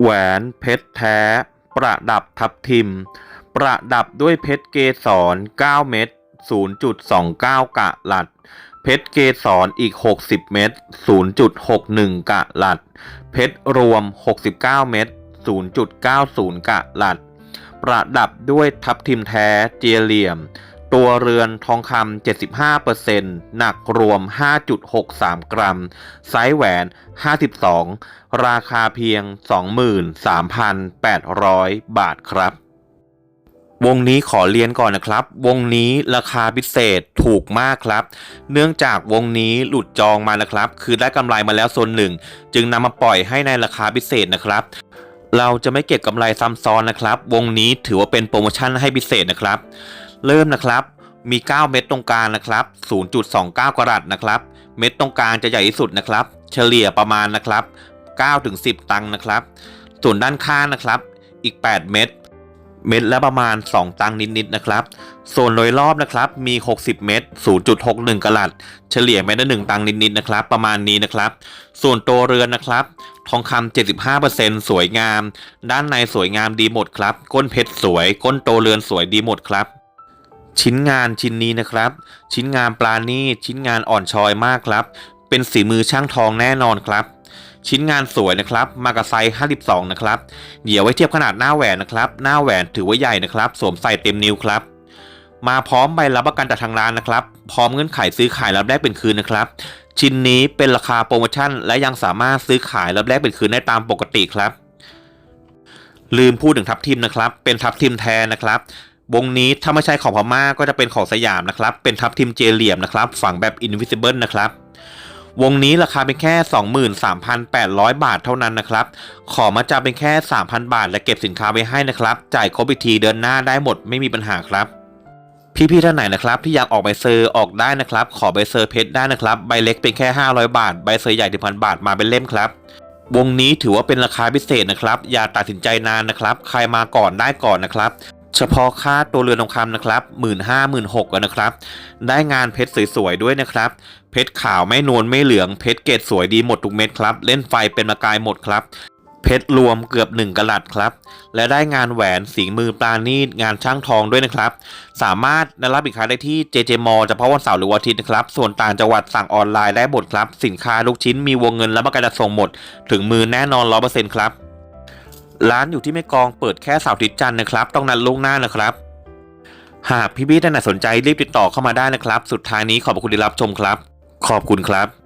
แหวนเพชรแท้ ประดับทับทิม ประดับด้วยเพชรเกสร 9 เม็ด 0.29 กะลัด เพชรเกสรอีก 60 เม็ด 0.61 กะลัด เพชรรวม 69 เม็ด 0.90 กะลัด ประดับด้วยทับทิมแท้เจียเหลี่ยม ตัวเรือนทองคำ75%หนักรวม 5.63 กรัม ไซส์แหวน 52 ราคาเพียง 23,800 บาทครับ วงนี้ขอเรียนก่อนนะครับ วงนี้ราคาพิเศษถูกมากครับ เนื่องจากวงนี้หลุดจองมานะครับ คือได้กำไรมาแล้วส่วนหนึ่ง จึงนำมาปล่อยให้ในราคาพิเศษนะครับเราจะไม่เก็บกำไรซ้ำซ้อนนะครับ วงนี้ถือว่าเป็นโปรโมชั่นให้พิเศษนะครับเริ่มนะครับ มี 9 เม็ดตรงกลางนะครับ 0.29 กรัตนะครับ เม็ดตรงกลางจะใหญ่ที่สุดนะครับ เฉลี่ยประมาณนะครับ9ถึง10 ตังค์นะครับ ส่วนด้านข้างนะครับ อีก 8 เม็ด เม็ดละประมาณ 2 ตังค์นิดๆนะครับ ส่วนโดยรอบนะครับ มี 60 เม็ด 0.61กรัตเฉลี่ยเม็ดละ1ตังค์นิดๆนะครับ ประมาณนี้นะครับ ส่วนตัวเรือนนะครับ ทองคำ75%สวยงาม ด้านในสวยงามดีหมดครับ ก้นเพชรสวย ก้นโตเรือนสวยดีหมดครับ ชิ้นงานชิ้นนี้นะครับ ชิ้นงานปลานี่ชิ้นงานอ่อนชอยมากครับ เป็นฝีมือช่างทองแน่นอนครับ ชิ้นงานสวยนะครับมากระไซส์52 นะครับ เดี๋ยวไว้เทียบขนาดหน้าแหวนนะครับ หน้าแหวนถือว่าใหญ่นะครับ สวมใส่เต็มนิ้วครับมาพร้อมใบรับประกันจากทางร้านนะครับ พร้อมเงื่อนไขซื้อขายรับแลกเป็นคืนนะครับ ชิ้นนี้เป็นราคาโปรโมชั่น และยังสามารถซื้อขายรับแลกเป็นคืนได้ตามปกติครับ ลืมพูดถึงทับทิมนะครับ เป็นทับทิมแท้นะครับ วงนี้ถ้าไม่ใช่ของพม่าก็จะเป็นของสยามนะครับ เป็นทับทิมเจเหลี่ยมนะครับ ฝั่งแบบ invisible นะครับ วงนี้ราคาเป็นแค่ 23,800 บาทเท่านั้นนะครับ ขอมาจำเป็นแค่ 3,000 บาท และเก็บสินค้าไว้ให้นะครับ จ่ายครบอีกทีเดินหน้าได้หมดไม่มีปัญหาครับ พี่ๆท่านไหนนะครับ ที่อยากออกใบเซอร์ออกได้นะครับ ขอใบเซอร์เพชรได้นะครับใบเล็กเป็นแค่ 500 บาทใบเซอร์ใหญ่ถึงพันบาทมาเป็นเล่มครับวงนี้ถือว่าเป็นราคาพิเศษนะครับ อย่าตัดสินใจนานนะครับ ใครมาก่อนได้ก่อนนะครับ เฉพาะค่าตัวเรือนทองคำนะครับหมื่นห้าหมื่นหกนะครับ ได้งานเพชรสวยๆด้วยนะครับ เพชรขาวไม่นวลไม่เหลือง เพชรเกรดสวยดีหมดทุกเม็ดครับ เล่นไฟเป็นประกายหมดครับ เพชรรวมเกือบ 1กะลัดครับ และได้งานแหวนสีมือปลาณีตงานช่างทองด้วยนะครับ สามารถได้รับอีกครั้งได้ที่ JJ m a l l เฉพาะวันเสาร์หรือวันอาทิตย์นะครับ ส่วนต่างจังหวัดสั่งออนไลน์ได้หมดครับ สินค้าทุกชิ้นมีวงเงินและประกันจะส่งหมด ถึงมือแน่นอน100%ครับ ร้านอยู่ที่แม่กองเปิดแค่เสาร์อาทิตย์จันทร์นะครับ ต้องนัดล่วงหน้านะครับ หากพี่ๆท่านไหนสนใจรีบติดต่อเข้ามาได้นะครับ สุดท้ายนี้ขอบคุณที่รับชมครับ ขอบคุณครับ